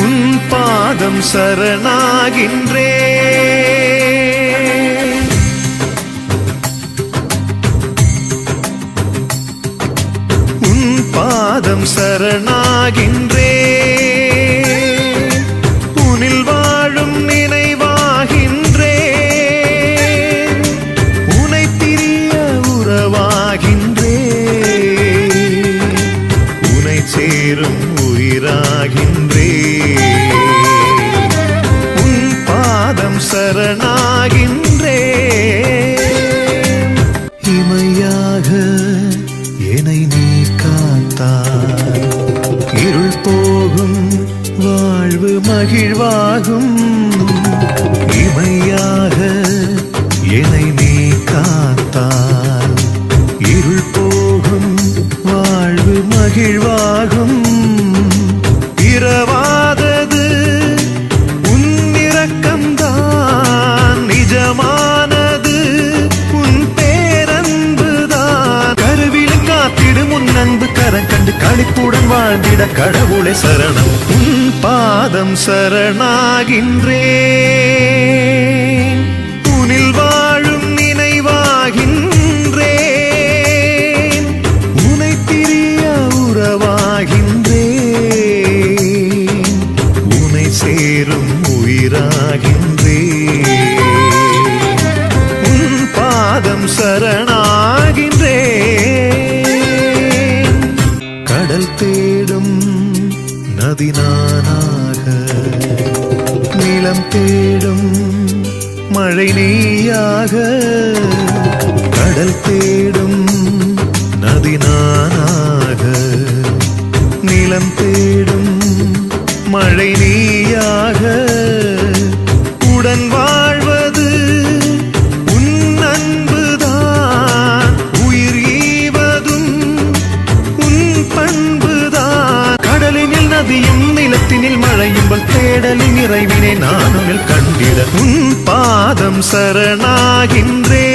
உன் பாதம் சரணாகின்றே. உன் பாதம் சரணாகின்றே. சேரும் உயிராகின்றே. உன் பாதம் சரணாகின்றே. இமையாக என்னை நீ காத்தாய். இருள் போகும் வாழ்வு மகிழ்வாகும். இமையாக என்னை நீ காத்தால் மகிழ்வாகும். இரவாதது உன் இரக்கம்தான் நிஜமானது உன் பேரன்புதான். கருவிலும் காத்திடும் உன் அன்பு கரம் கண்டு களிப்புடன் வாழ்ந்திட கடவுளை சரணம். உன் பாதம் சரணாகின்றே. சரணாகின்றே கடல் தேடும் நதி நானாக நிலம் தேடும் மழை நீயாக கடல் தேடும் நதி நானாக நிலம் தேடும் மழை நீயாக உடன் வீதியும் நிலத்தினில் மழையும்பல் தேடலின் இறைவினை நானுமில் கண்டிட உன் பாதம் சரணாகின்றே.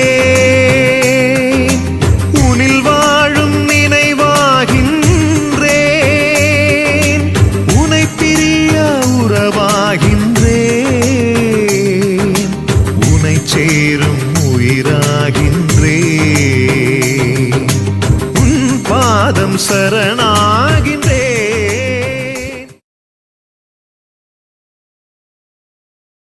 உனில் வாழும் நினைவாகின்றேன். உனை பிரிய உறவாகின்றேன். உனை சேரும் உயிராகின்றே உன் பாதம் சரணா